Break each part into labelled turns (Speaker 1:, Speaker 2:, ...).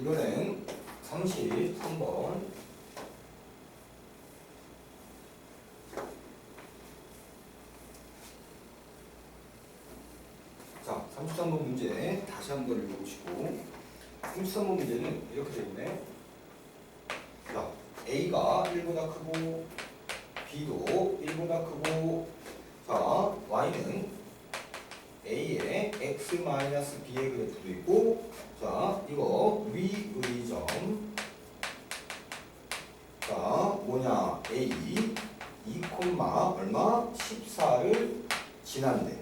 Speaker 1: 이번엔 33번. 자, 33번 문제 다시 한번 읽어보시고 33번 문제는 이렇게 되어 있네. 자, A가 1보다 크고 B도 1보다 크고 자, Y는 A의 X-B의 그래프도 있고 자, 이거 위의 점. 자, 뭐냐? A 2, 얼마? 14를 지난대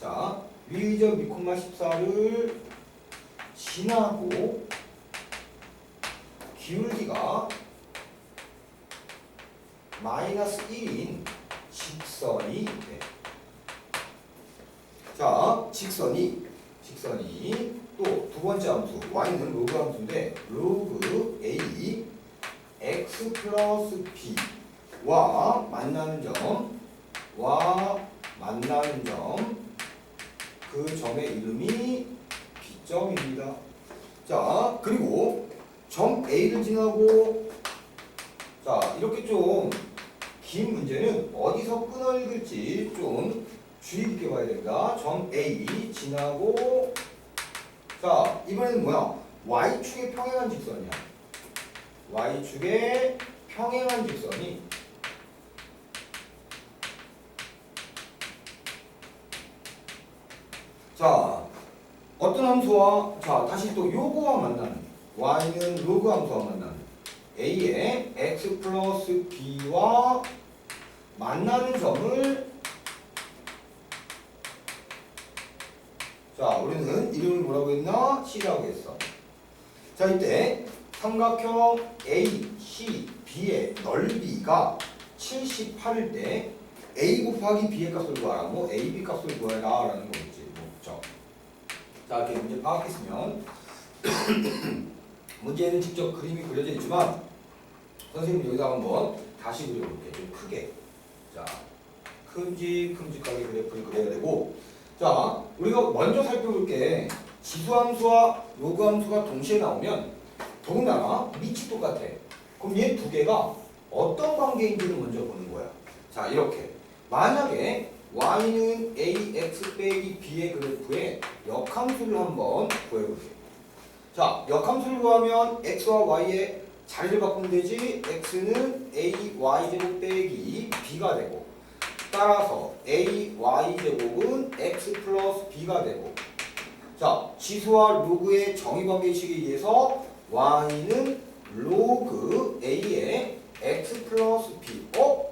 Speaker 1: 자, 위의 점 2, 14를 지나고 기울기가 마이너스 1인 직선이 돼. 자, 직선이 직선이 또 두 번째 함수 y는 로그 함수인데 로그 a x 플러스 b와 만나는 점와 만나는 점 그 점의 이름이 B점입니다. 자, 그리고 점 A를 지나고 자, 이렇게 좀 긴 문제는 어디서 끊어 읽을지 좀 주의 깊게 봐야 됩니다. 점 A 지나고 자, 이번에는 뭐야? Y축의 평행한 직선이야. Y축의 평행한 직선이 자, 어떤 함수와 자, 다시 또 요거와 만나는 y는 로그 함수와 만나는 a의 x 플러스 b와 만나는 점을 자, 우리는 이름을 뭐라고 했나? C라고 했어. 자, 이때 삼각형 A, C, B의 넓이가 78일 때 A 곱하기 B의 값을 구하라고 A, B 값을 구해라 라는 거겠지. 목적. 자, 이렇게 문제 파악했으면 문제에는 직접 그림이 그려져 있지만 선생님 여기다 한번 다시 그려볼게. 좀 크게. 자, 큼직큼직하게 그래프를 그려야 되고 자, 우리가 먼저 살펴볼 게 지수함수와 요구함수가 동시에 나오면 더군다나 밑이 똑같아. 그럼 얘 두 개가 어떤 관계인지를 먼저 보는 거야. 자, 이렇게. 만약에 y는 ax 빼기 b의 그래프의 역함수를 한번 구해볼게. 자, 역함수를 구하면 x와 y의 자리를 바꾸면 되지. x는 a y 제곱 빼기 b가 되고 따라서 a y 제곱은 x 플러스 b가 되고 자 지수와 로그의 정의 관계식에 의해서 y는 로그 a의 x 플러스 b 어?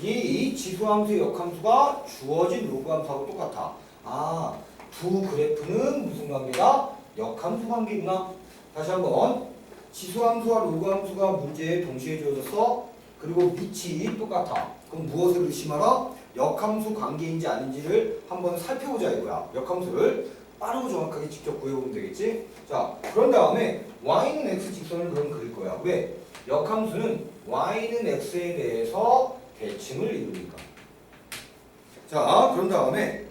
Speaker 1: 이 지수함수의 역함수가 주어진 로그함수하고 똑같아 아 두 그래프는 무슨 관계다? 역함수 관계구나 다시 한번 지수함수와 로그함수가 문제에 동시에 주어졌어 그리고 밑이 똑같아. 그럼 무엇을 의심하라? 역함수 관계인지 아닌지를 한번 살펴보자 이거야. 역함수를 빠르고 정확하게 직접 구해보면 되겠지? 자, 그런 다음에 y는 x 직선을 그럼 그릴 거야. 왜? 역함수는 y는 x에 대해서 대칭을 이루니까. 자, 그런 다음에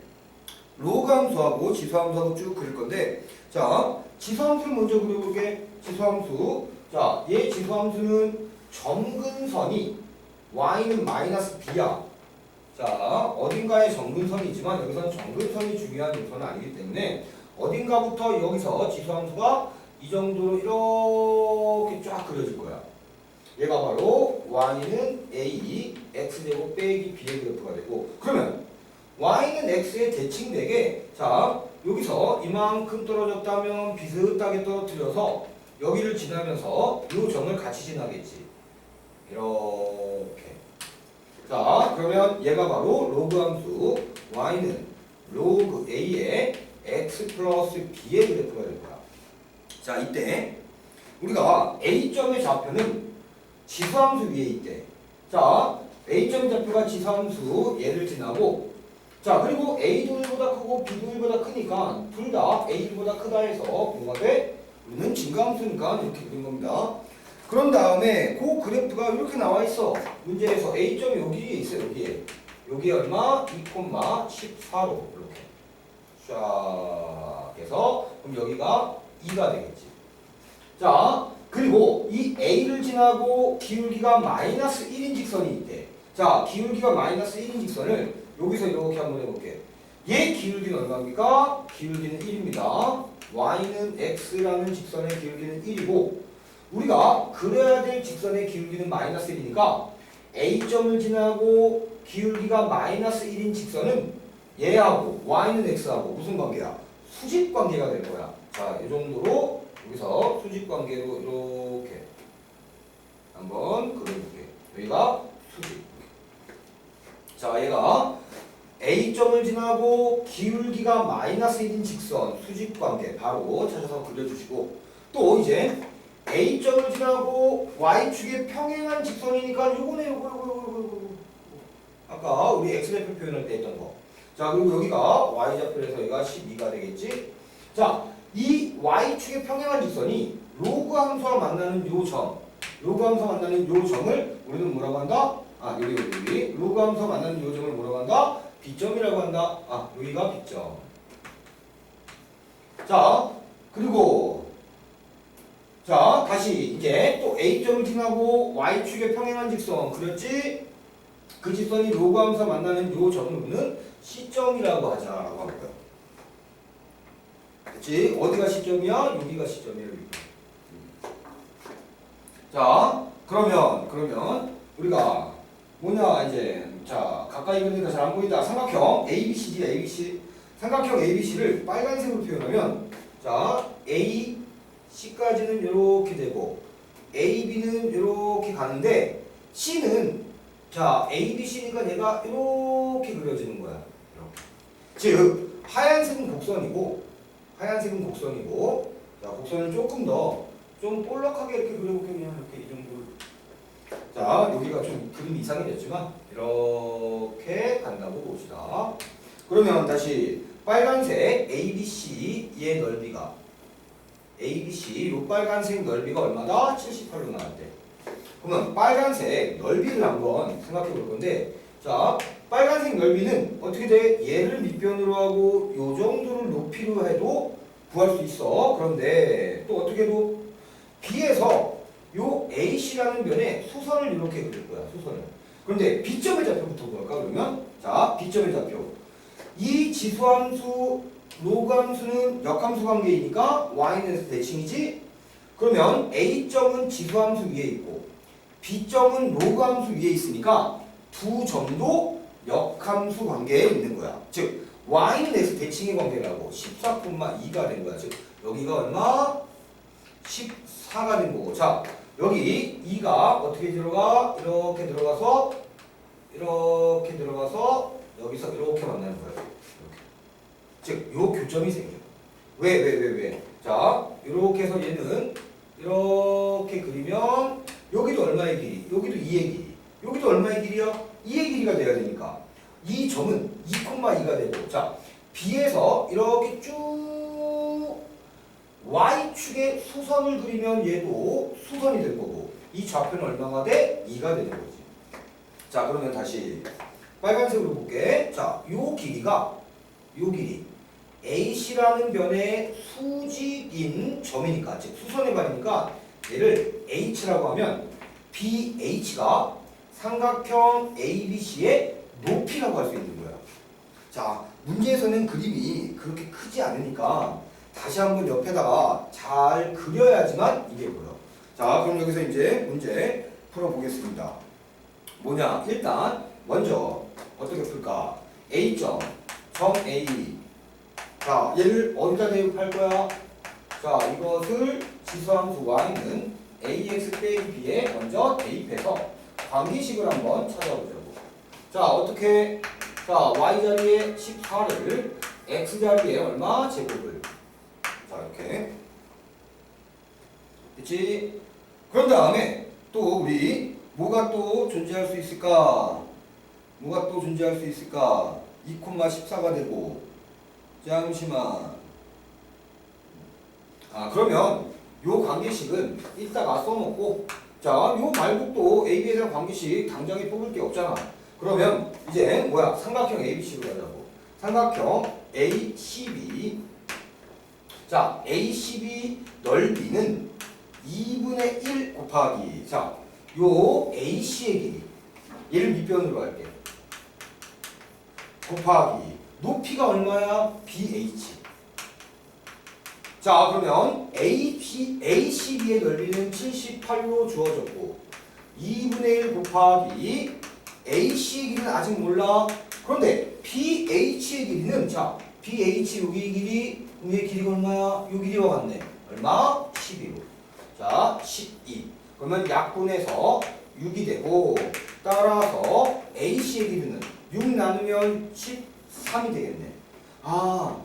Speaker 1: 로그 함수하고 지수함수하고 쭉 그릴 건데 자, 지수함수를 먼저 그려볼게. 지수함수. 자, 얘 지수함수는 점근선이 y는 마이너스 b야. 자, 어딘가에 점근선이지만 여기서는 점근선이 중요한 요소는 아니기 때문에 어딘가부터 여기서 지수함수가 이 정도로 이렇게 쫙 그려질 거야. 얘가 바로 y는 a x제곱 빼기 b의 그래프가 되고 그러면 y는 x에 대칭되게 자 여기서 이만큼 떨어졌다면 비슷하게 떨어뜨려서 여기를 지나면서 이 점을 같이 지나겠지. 이렇게. 자, 그러면 얘가 바로 로그 함수 y는 로그 a의 x 플러스 b의 그래프가 될 거야. 자, 이때 우리가 a점의 좌표는 지수함수 위에 있대. 자, a점 좌표가 지수함수 얘를 지나고 자, 그리고 a도 1보다 크고 b도 1보다 크니까 둘 다 a보다 크다 해서 뭐가 돼? 우리는 증가함수니까 이렇게 그린 겁니다. 그런 다음에 그 그래프가 이렇게 나와 있어. 문제에서 A점이 여기에 있어 여기에. 여기 얼마? 2,14로 이렇게. 쫙 해서 그럼 여기가 2가 되겠지. 자, 그리고 이 A를 지나고 기울기가 마이너스 1인 직선이 있대. 자, 기울기가 마이너스 1인 직선을 여기서 이렇게 한번 해볼게. 얘 기울기는 얼마입니까? 기울기는 1입니다. y는 x라는 직선의 기울기는 1이고 우리가 그려야 될 직선의 기울기는 마이너스 1이니까 A점을 지나고 기울기가 마이너스 1인 직선은 얘하고 y는 x하고 무슨 관계야? 수직 관계가 될 거야. 자, 이 정도로 여기서 수직 관계로 이렇게 한번 그려볼게. 여기가 수직. 자, 얘가 A점을 지나고 기울기가 마이너스 1인 직선 수직 관계 바로 찾아서 그려주시고 또 이제 A점을 지나고 Y축에 평행한 직선이니까 요거네 요거 요거 요거 요거 아까 우리 X좌표 표현할 때 했던 거. 자 그리고 여기가 Y좌표에서 여기가 12가 되겠지. 자이 Y축에 평행한 직선이 로그 함수와 만나는 요 점, 로그 함수와 만나는 요 점을 우리는 뭐라고 한다? 아 여기 여기 여기 로그 함수와 만나는 요 점을 뭐라고 한다? B점이라고 한다. 아 여기가 B점. 자 그리고 자 다시 이제 또 A점을 지나고 Y축에 평행한 직선 그렸지? 그 직선이 로그 함수와 만나는 요 점을 우리는 C점이라고 하자라고 할 거야. 그치? 어디가 시점이야? 여기가 시점이야. 여기. 자, 그러면 그러면 우리가 뭐냐 이제 자 가까이 그리니까 잘 안 보인다. 삼각형 ABCD ABC 삼각형 ABC를 빨간색으로 표현하면 자 A C까지는 이렇게 되고 A B는 이렇게 가는데 C는 자 A B C니까 얘가 이렇게 그려지는 거야. 이렇게. 즉 하얀색은 곡선이고 하얀색은 곡선이고 자 곡선을 조금 더 좀 볼록하게 이렇게 그려볼게요 이렇게 이 정도 자 여기가 좀 그림이 이상해졌지만 이렇게 간다고 봅시다 그러면 다시 빨간색 ABC의 넓이가 ABC 요 빨간색 넓이가 얼마다? 78로 나왔대 그러면 빨간색 넓이를 한번 생각해 볼 건데 자 빨간색 넓이는 어떻게 돼? 얘를 밑변으로 하고 요 정도를 높이로 해도 구할 수 있어. 그런데 또 어떻게 해도 B에서 요 AC라는 면에 수선을 이렇게 그릴 거야. 수선을. 그런데 B점의 좌표부터 볼까 그러면 자 B점의 좌표 이 지수함수 로그함수는 역함수 관계이니까 y는 대칭이지 그러면 A점은 지수함수 위에 있고 B점은 로그함수 위에 있으니까 두 점도 역함수 관계에 있는 거야. 즉 y는 x 대칭의 관계라고 14,2가 된 거야. 즉 여기가 얼마? 14가 된 거고. 자 여기 2가 어떻게 들어가? 이렇게 들어가서 이렇게 들어가서 여기서 이렇게 만나는 거야. 즉 요 교점이 생겨. 왜왜 왜 왜, 자 이렇게 해서 얘는 이렇게 그리면 여기도 얼마의 길이? 여기도 2의 길이. 여기도 얼마의 길이야? 2의 길이가 돼야 되니까 이 점은 2,2가 되고 자 B에서 이렇게 쭉 Y축에 수선을 그리면 얘도 수선이 될 거고 이 좌표는 얼마가 돼? 2가 되는 거지 자 그러면 다시 빨간색으로 볼게 자 요 길이가 요 길이 AC라는 변의 수직인 점이니까 즉 수선의 반이니까 얘를 H라고 하면 BH가 삼각형 ABC의 높이라고 할 수 있는 거야. 자, 문제에서는 그림이 그렇게 크지 않으니까 다시 한번 옆에다가 잘 그려야지만 이게 보여. 자, 그럼 여기서 이제 문제 풀어보겠습니다. 뭐냐? 일단 먼저 어떻게 풀까? A점, 점 A. 자, 얘를 어디다 대입할 거야? 자, 이것을 지수함수 y는 ax 빼기 b에 먼저 대입해서 관계식을 한번 찾아보자고. 자, 어떻게? 자, y 자리에 14를 x 자리에 얼마 제곱을. 자, 이렇게. 그치? 그런 다음에 또 우리 뭐가 또 존재할 수 있을까? 뭐가 또 존재할 수 있을까? 2,14가 되고 잠시만. 아 그러면 요 관계식은 이따가 써놓고 자요또 AB에 관계식 당장에 뽑을 게 없잖아. 그러면 이제 뭐야 삼각형 ABC로 가자고. 삼각형 ACB. 자 ACB 넓이는 2분의 1 곱하기 자, 요 AC의 길이 얘를 밑변으로 할게 곱하기 높이가 얼마야? BH 자 그러면 AB, ACB의 넓이는 78로 주어졌고 2분의 1 곱하기 AC의 길이는 아직 몰라 그런데 BH의 길이는 자 BH 여기 길이 위의 길이가 얼마야? 요 길이와 같네 얼마? 12로 자12 그러면 약분해서 6이 되고 따라서 AC의 길이는 6 나누면 13이 되겠네 아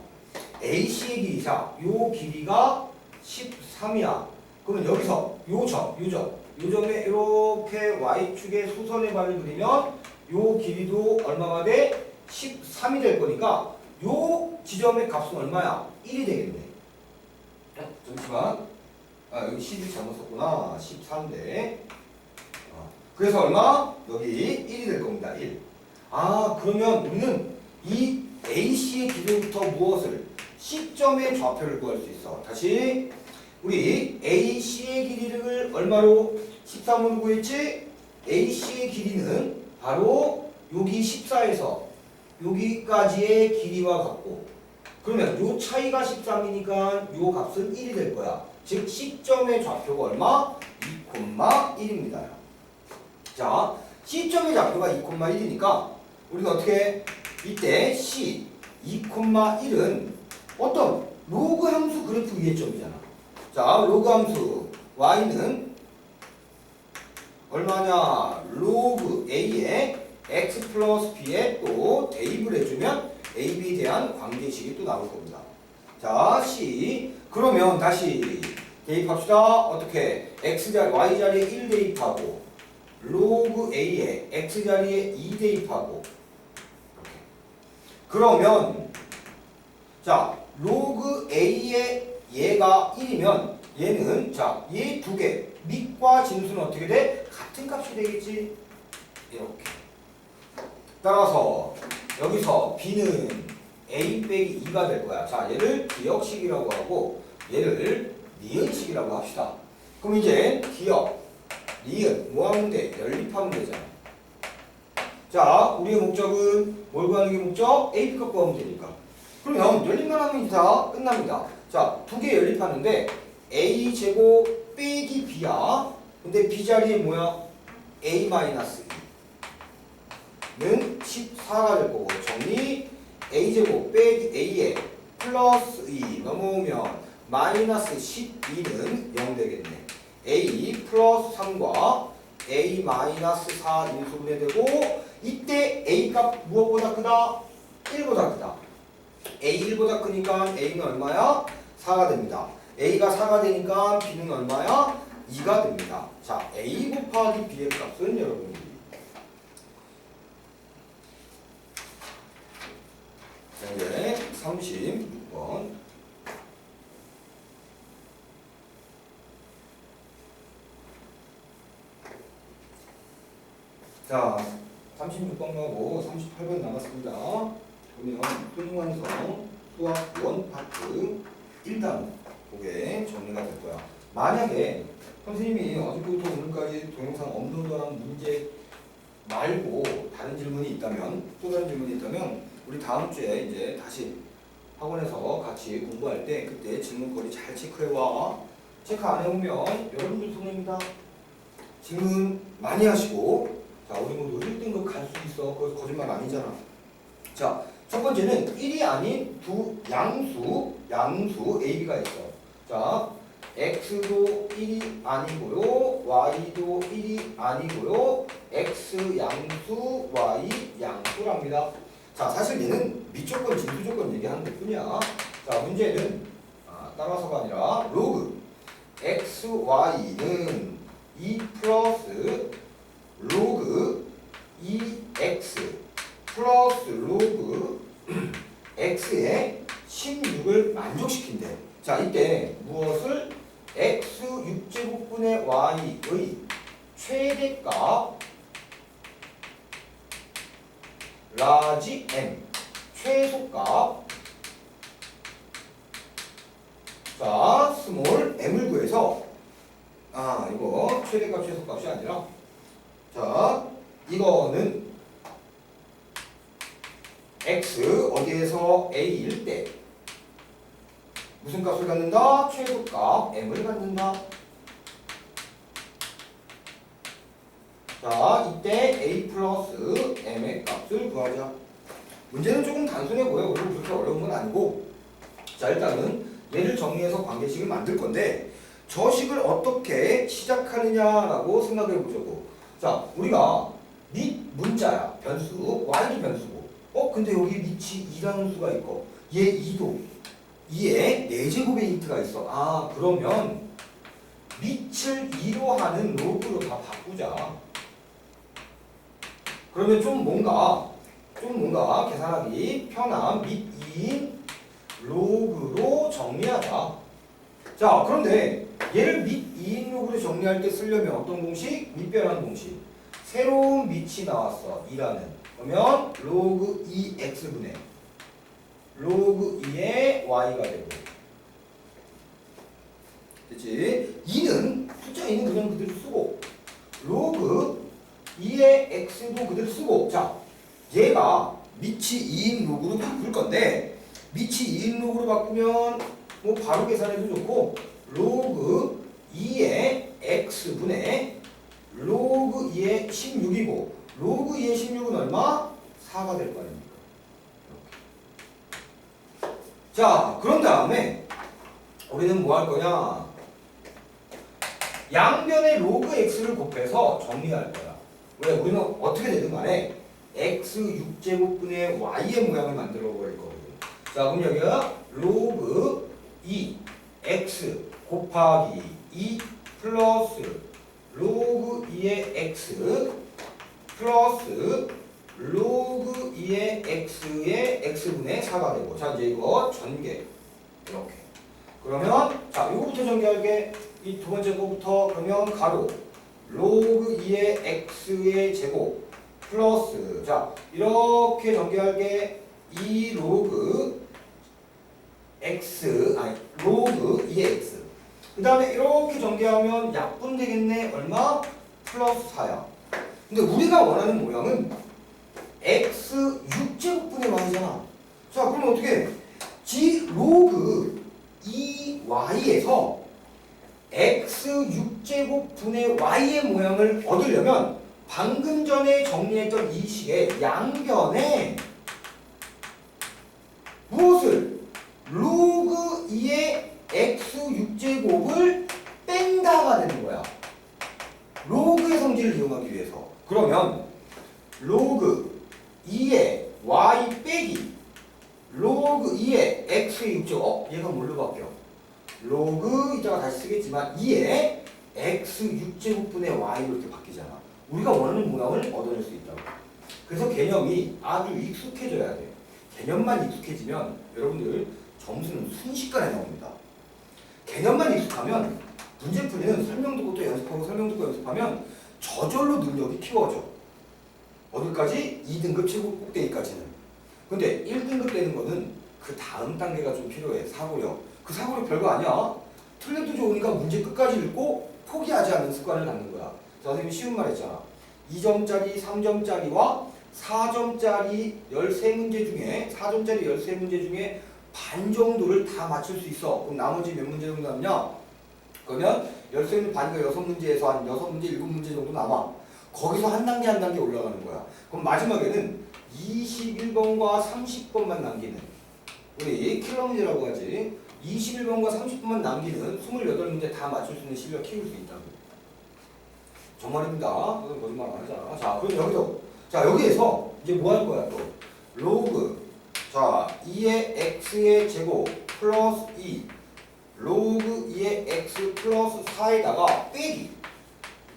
Speaker 1: AC의 길이 자, 요 길이가 13이야. 그러면 여기서 요 점, 요 점, 요 점에 이렇게 y축에 수선의 발을 그리면 요 길이도 얼마가 돼? 13이 될 거니까 요 지점의 값은 얼마야? 1이 되겠네. 어, 잠시만. 아, 여기 12 잘못 썼구나. 14인데. 그래서 얼마? 여기 1이 될 겁니다. 1. 아, 그러면 우리는 이 AC의 기준부터 무엇을 C점의 좌표를 구할 수 있어. 다시 우리 AC의 길이를 얼마로 13으로 구했지? AC의 길이는 바로 여기 14에서 여기까지의 길이와 같고 그러면 요 차이가 13이니까 요 값은 1이 될 거야. 즉 C점의 좌표가 얼마? 2,1입니다. 자, C점의 좌표가 2,1이니까 우리가 어떻게 이때 C 2,1은 어떤 로그 함수 그래프 위의 점이잖아. 자, 로그 함수 y는 얼마냐? 로그 a에 x 플러스 b에 또 대입을 해주면 a, b에 대한 관계식이 또 나올 겁니다. 자, c 그러면 다시 대입합시다. 어떻게? x 자리, y 자리에 1 대입하고 로그 a에 x 자리에 2 대입하고. 그러면 자, 로그 A의 얘가 1이면 얘는 자, 얘 두 개, 밑과 진수는 어떻게 돼? 같은 값이 되겠지? 이렇게. 따라서 여기서 B는 A 빼기 2가 될 거야. 자, 얘를 기억식이라고 하고 얘를 니은식이라고 합시다. 그럼 이제 기억, 니은 뭐 하면 돼? 연립하면 되잖아. 자, 우리의 목적은 뭘 구하는 게 목적? A, B값 구하면 되니까. 그러면 열림만 하면 다 끝납니다. 자, 두 개 연립하는데 a 제곱 빼기 b야. 근데 b 자리에 뭐야? a 마이너스 2는 14가 될 거고 정리 a 제곱 빼기 a에 플러스 2 넘어오면 마이너스 12는 0 되겠네. a 플러스 3과 a 마이너스 4 인수분해되고 이때 a 값 무엇보다 크다? 1보다 크다. A1보다 크니까 A는 얼마야? 4가 됩니다. A가 4가 되니까 B는 얼마야? 2가 됩니다. 자, A 곱하기 B의 값은 여러분들이 자, 이제 36번 자, 36번하고 38번 남았습니다. 보면 손완성 수학 원 파트 1단 그게 정리가 될 거야. 만약에 선생님이 어제부터 오늘까지 동영상 업로드한 문제 말고 다른 질문이 있다면 또 다른 질문이 있다면 우리 다음 주에 이제 다시 학원에서 같이 공부할 때 그때 질문거리 잘 체크해 와. 체크 안 해오면 여러분들 손해입니다. 질문 많이 하시고 자 우리 모두 1등급 갈 수 있어. 그거 거짓말 아니잖아. 자 첫 번째는 1이 아닌 두 양수, 양수 AB가 있어. 자, x도 1이 아니고요, y도 1이 아니고요, x 양수, y 양수랍니다. 자, 사실 얘는 미조건, 진수조건 얘기하는 것 뿐이야. 자, 문제는 아, 따라서가 아니라 로그 x, y는 2 플러스 로그 2x 플러스 로그 x에 16을 만족시킨대. 자, 이때 무엇을 x 6제곱분의 y의 최대값 라지 m 최소값 자, 스몰 m을 구해서 최대값 최소값이 아니라 자 이거는 x 어디에서 a일 때 무슨 값을 갖는다? 최소값 m을 갖는다. 자 이때 a 플러스 m의 값을 구하자. 문제는 조금 단순해 보여. 그리고 그렇게 어려운 건 아니고 자 일단은 얘를 정리해서 관계식을 만들 건데 저 식을 어떻게 시작하느냐라고 생각해 보자고. 자, 우리가 밑 문자야. 변수, y도 변수고. 어, 근데 여기 밑이 2라는 수가 있고, 얘 2도. 2에 4제곱의 힌트가 있어. 아, 그러면 밑을 2로 하는 로그로 다 바꾸자. 그러면 좀 뭔가, 좀 뭔가 계산하기 편한 밑 2인 로그로 정리하자. 자, 그런데 얘를 밑 2인 로그로 정리할 때 쓰려면 어떤 공식? 밑변환 공식. 새로운 밑이 나왔어. 2라는. 그러면 로그 2x분의 로그 2의 y가 되고. 됐지? 2는 숫자 2는 그냥 그대로 쓰고 로그 2의 x도 그대로 쓰고 자 얘가 밑이 2인 로그로 바꿀 건데 밑이 2인 로그로 바꾸면 뭐 바로 계산해도 좋고 로그 2의 x분의 로그 2의 16이고 로그 2의 16은 얼마? 4가 될 거 아닙니까? 이렇게. 자 그런 다음에 우리는 뭐 할 거냐 양변의 로그 x를 곱해서 정리할 거야 왜 우리는 어떻게 되든 간에 x 6제곱분의 y의 모양을 만들어 버릴 거거든 자 그럼 여기가 로그 2 x 곱하기 2 플러스 로그 2의 x 플러스 로그 2의 x의 x분의 4가 되고 자 이제 이거 전개. 이렇게. 그러면 자 이거부터 전개할게. 이 두 번째 거부터 그러면 가로. 로그 2의 x의 제곱 플러스 자 이렇게 전개할게. 2 로그 x 아니 로그 2의 x 그 다음에 이렇게 전개하면 약분 되겠네 얼마? 플러스 4야 근데 우리가 원하는 모양은 x 6제곱분의 y잖아 자 그럼 어떻게 해? g 로그 2y에서 x 6제곱분의 y의 모양을 얻으려면 방금 전에 정리했던 이 식의 양변에 무엇을 로그 2의 x 6제곱을 뺀다가 되는 거야. 로그의 성질을 이용하기 위해서. 그러면 로그 2의 y 빼기 로그 2의 x의 6제곱 어? 얘가 뭘로 바뀌어? 로그 이따가 다시 쓰겠지만 2의 x 6제곱분의 y로 이렇게 바뀌잖아. 우리가 원하는 모양을 얻어낼 수 있다고. 그래서 개념이 아주 익숙해져야 돼. 개념만 익숙해지면 여러분들 점수는 순식간에 나옵니다. 개념만 익숙하면 문제 풀이는 설명 듣고 또 연습하고 설명 듣고 연습하면 저절로 능력이 키워져. 어디까지? 2등급 최고 꼭대기까지는. 근데 1등급 되는 거는 그 다음 단계가 좀 필요해. 사고력. 그 사고력 별거 아니야. 틀려도 좋으니까 문제 끝까지 읽고 포기하지 않는 습관을 갖는 거야. 자, 선생님이 쉬운 말 했잖아. 2점짜리, 3점짜리와 4점짜리 13문제 중에 4점짜리 13문제 중에 반 정도를 다 맞출 수 있어. 그럼 나머지 몇 문제 정도 남냐? 그러면 13문제 반이가 6문제에서 한 6문제, 7문제 정도 남아. 거기서 한 단계 한 단계 올라가는 거야. 그럼 마지막에는 21번과 30번만 남기는 우리 킬러 문제라고 하지. 21번과 30번만 남기는 28문제 다 맞출 수 있는 실력 키울 수 있다고. 정말입니다. 거짓말 안 하잖아. 자, 그럼 여기서 자 여기에서 이제 뭐 할 거야 또 로그 자 2의 x의 제곱 플러스 2 로그 2의 x 플러스 4에다가 빼기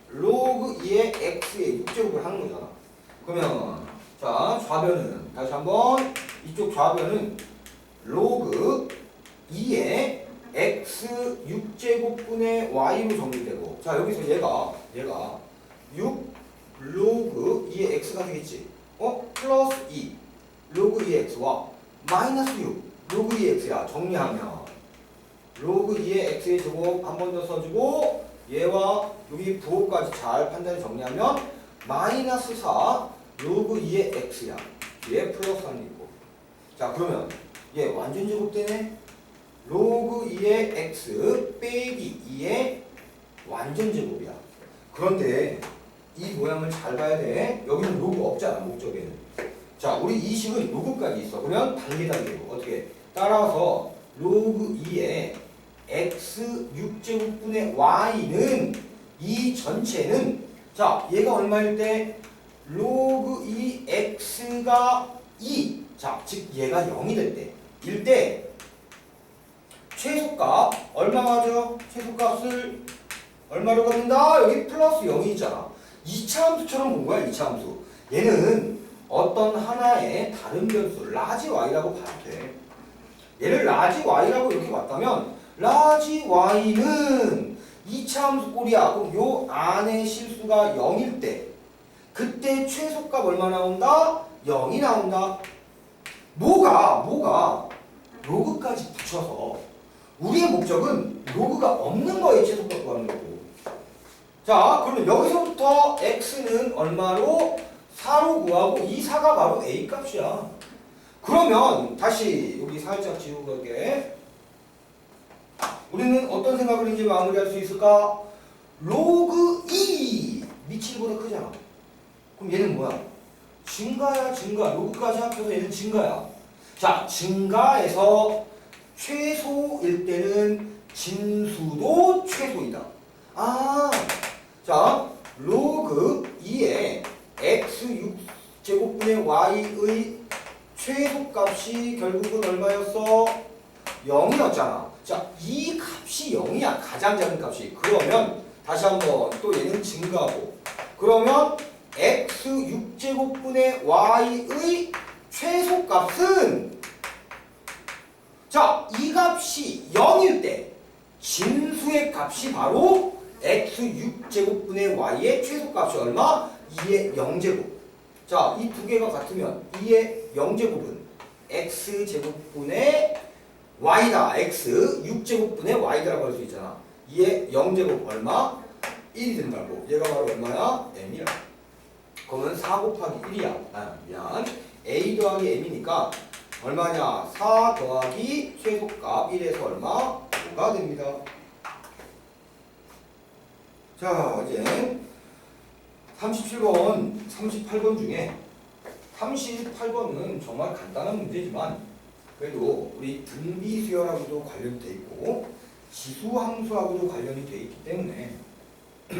Speaker 1: 로그 2의 x의 6제곱을 하는 거잖아. 그러면 자 좌변은 다시 한번 이쪽 좌변은 로그 2의 x 6제곱분의 y로 정리되고 자 여기서 얘가 얘가 6 로그 2의 x가 되겠지 어? 플러스 2 로그 2의 x와 마이너스 6 로그 2의 x야 정리하면 로그 2의 x의 제곱 한 번 더 써주고 얘와 여기 부호까지 잘 판단해 정리하면 마이너스 4 로그 2의 x야. 얘 플러스 3이 있고. 자 그러면 얘 완전 제곱되네. 로그 2의 x 빼기 2의 완전 제곱이야. 그런데 이 모양을 잘 봐야 돼. 여기는 로그 없잖아 목적에는. 자 우리 이 식은 로그까지 있어. 그러면 단계 단계로 어떻게 따라서 로그 2의 x 6제곱분의 y는 이 전체는 자 얘가 얼마일 때 로그 2 x가 2. 자, 즉 얘가 0이 될 때. 일 때 최소값 얼마 하죠? 최소값을 얼마로 갖는다? 여기 플러스 0이잖아. 2차 함수처럼 본 거야, 2차 함수. 얘는 어떤 하나의 다른 변수 라지 y라고 봐도 돼. 얘를 라지 y라고 이렇게 봤다면 라지 y는 2차 함수 꼴이야. 그럼 요 안에 실수가 0일 때 그때 최소값 얼마 나온다? 0이 나온다. 뭐가 뭐가 로그까지 붙여서 우리의 목적은 로그가 없는 거에 최소값 구하는 거고. 자, 그러면 여기서부터 x는 얼마로 4로 구하고 이 4가 바로 a 값이야. 그러면 다시 여기 살짝 지우고 갈게. 우리는 어떤 생각을 이제 마무리할 수 있을까? 로그 2 미치보다 크잖아. 그럼 얘는 뭐야? 증가야 증가. 로그까지 합쳐서 얘는 증가야. 자, 증가에서 최소일 때는 진수도 최소이다. 아, 자, 로그 2의 x 6제곱분의 y의 최소값이 결국은 얼마였어? 0이었잖아. 자, 이 값이 0이야. 가장 작은 값이. 그러면 다시 한번 또 얘는 증가하고. 그러면 x 6제곱분의 y의 최소값은 자, 이 값이 0일 때 진수의 값이 바로 x 6제곱분의 y의 최소값이 얼마? 2의 0제곱. 자, 이 두 개가 같으면 2의 0제곱은 x 제곱분의 y다. x 6제곱분의 y다라고 할 수 있잖아. 2의 0제곱 얼마? 1이 된다고. 얘가 바로 얼마야? m이야. 그러면 4 곱하기 1이야. 아, 미안. a 더하기 m이니까 얼마냐? 4 더하기 최소값 1에서 얼마? 5가 됩니다. 자, 이제 37번, 38번 중에 38번은 정말 간단한 문제지만 그래도 우리 등비 수열하고도 관련돼 있고 지수 함수하고도 관련이 돼 있기 때문에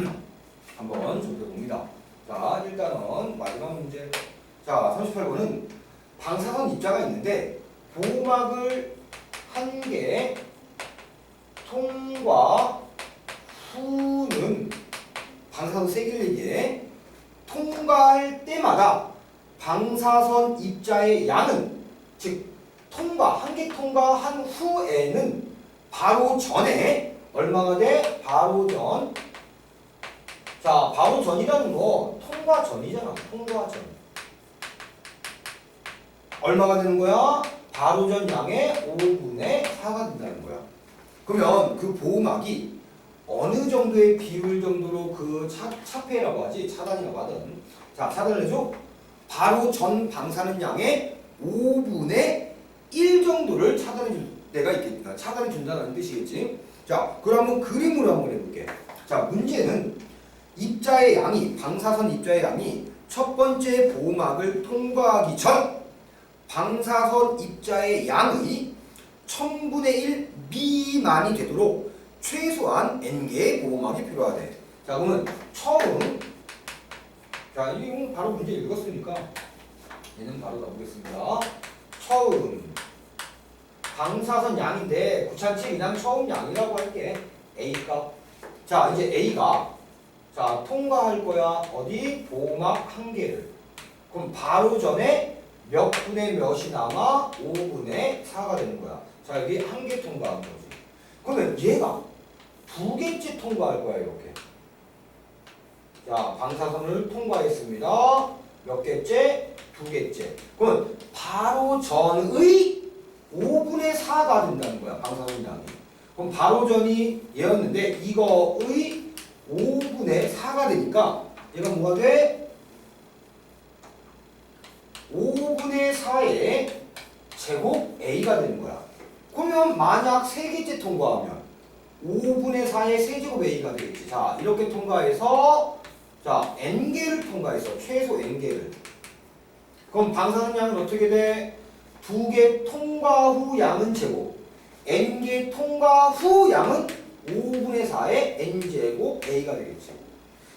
Speaker 1: 한번 좁혀봅니다. 자, 일단은 마지막 문제. 자, 38번은 방사선 입자가 있는데 보호막을 한 개 통과 후는 방사선 세개를 얘기해. 통과할 때마다 방사선 입자의 양은 즉 통과 한 개 통과한 후에는 바로 전에 얼마가 돼? 바로 전. 자, 바로 전이라는 거 통과 전이잖아. 통과 전. 얼마가 되는 거야? 바로 전 양의 5분의 4가 된다는 거야. 그러면 그 보호막이 어느 정도의 비율 정도로 그 차, 차폐라고 하지? 차단이라고 하든. 자 차단을 해줘. 바로 전 방사능 양의 5분의 1 정도를 차단해 줄 때가 있겠다. 차단해 준다는 뜻이겠지. 자 그러면 그림으로 한번 해볼게. 자 문제는 입자의 양이 방사선 입자의 양이 첫 번째 보호막을 통과하기 전 방사선 입자의 양의 1000분의 1 미만이 되도록 최소한 n개의 보호막이 필요하대. 자, 그러면 처음 자, 이건 바로 문제 읽었으니까 얘는 바로 나오겠습니다. 처음 방사선 양인데 구차치 그냥 처음 양이라고 할게. A 값. 자, 이제 A가 자, 통과할 거야. 어디? 보호막 한 개를. 그럼 바로 전에 몇 분의 몇이 남아? 5분의 4가 되는 거야. 자, 여기 한 개 통과한 거지. 그러면 얘가 두 개째 통과할 거야, 이렇게. 자, 방사선을 통과했습니다. 몇 개째? 두 개째. 그러면 바로 전의 5분의 4가 된다는 거야, 방사선 양이. 그럼 바로 전이 얘였는데 이거의 5분의 4가 되니까 얘가 뭐가 돼? 5분의 4의 제곱 A가 되는 거야. 그러면 만약 세 개째 통과하면 5분의 4의 세제곱 A가 되겠지. 자, 이렇게 통과해서 자, N개를 통과해서 최소 N개를. 그럼 방사능 양은 어떻게 돼? 두 개 통과 후 양은 제곱. N개 통과 후 양은 5분의 4의 N제곱 A가 되겠지.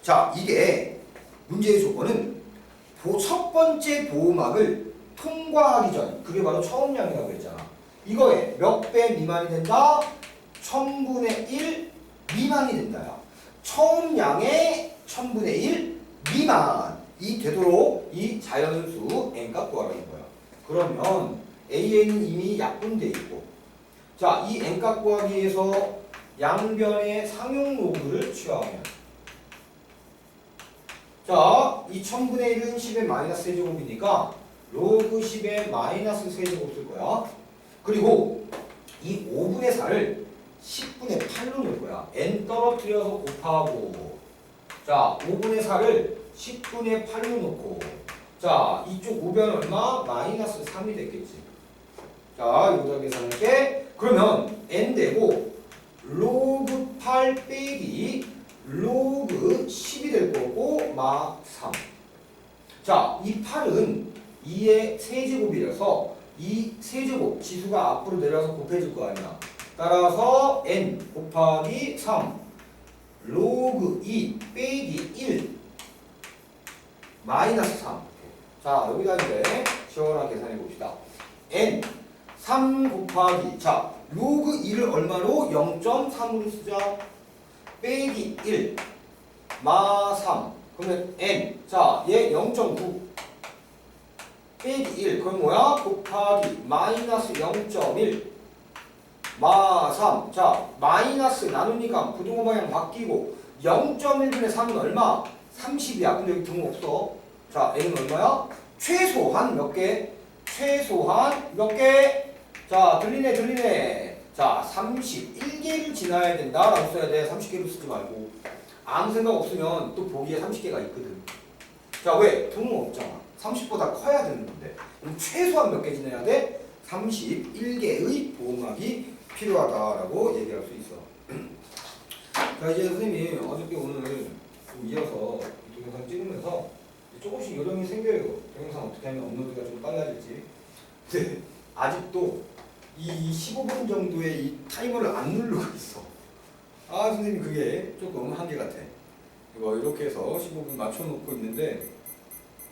Speaker 1: 자, 이게 문제의 조건은 보- 첫 번째 보호막을 통과하기 전, 그게 바로 처음 양이라고 했잖아. 이거에 몇 배 미만이 된다? 1000분의 1 미만이 된다야. 처음 양의 1000분의 1 미만이 되도록 이 자연수 n값 구하라는 거야. 그러면 a는 이미 약분돼 있고 자, 이 n값 구하기 위해서 양변의 상용 로그를 취하면 자, 이 1000분의 1은 10의 마이너스 세제곱이니까 로그 10의 마이너스 세제곱 쓸 거야. 그리고 이 5분의 4를 10분의 8로 넣을 거야. n 떨어뜨려서 곱하고 자 5분의 4를 10분의 8로 넣고 자 이쪽 우변 얼마? 마이너스 3이 됐겠지. 자 여기다 계산할게. 그러면 n 되고 로그 8 빼기 로그 10이 될 거고 마 3. 자, 이 8은 2의 세제곱이라서 이 세제곱 지수가 앞으로 내려서 곱해질 거 아니야. 따라서 n 곱하기 3 로그 2 빼기 1 마이너스 3. 자, 여기다 이제 시원하게 계산해 봅시다. n 3 곱하기 자, 로그 2를 얼마로 0.3으로 쓰자. 빼기 1 마 3. 그러면 n 자, 얘 0.9 빼기 1 그럼 뭐야? 곱하기 마이너스 0.1 마 3. 자, 마이너스 나누니까 부동호 방향 바뀌고 0.1분의 3은 얼마? 30이야. 근데 여기 등호 없어. 자, n은 얼마야? 최소한 몇 개? 최소한 몇 개? 자, 들리네, 들리네. 자, 31개를 지나야 된다 라고 써야 돼. 30개로 쓰지 말고. 아무 생각 없으면 또 보기에 30개가 있거든. 자, 왜? 등호 없잖아. 30보다 커야 되는 건데. 그럼 최소한 몇 개 지나야 돼? 31개의 보호막이 필요하다라고 얘기할 수 있어. 자, 이제 선생님이 어저께 오늘 좀 이어서 이 동영상 찍으면서 조금씩 요령이 생겨요. 동영상 어떻게 하면 업로드가 좀 빨라질지. 아직도 이 15분 정도의 이 타이머를 안 누르고 있어. 아, 선생님 그게 조금 한계 같아. 이거 이렇게 해서 15분 맞춰놓고 있는데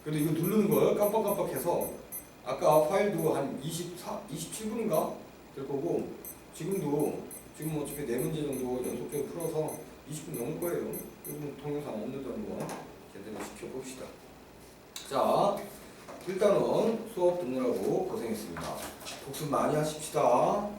Speaker 1: 그래도 이거 누르는 걸 깜빡깜빡해서 아까 파일도 한 24, 27분인가 될 거고 지금도 지금 어차피 네 문제 정도 연속적으로 풀어서 20분 넘을 거예요. 요즘 동영상 업로드하는 거 제대로 시켜봅시다. 자, 일단은 수업 듣느라고 고생했습니다. 복습 많이 하십시다.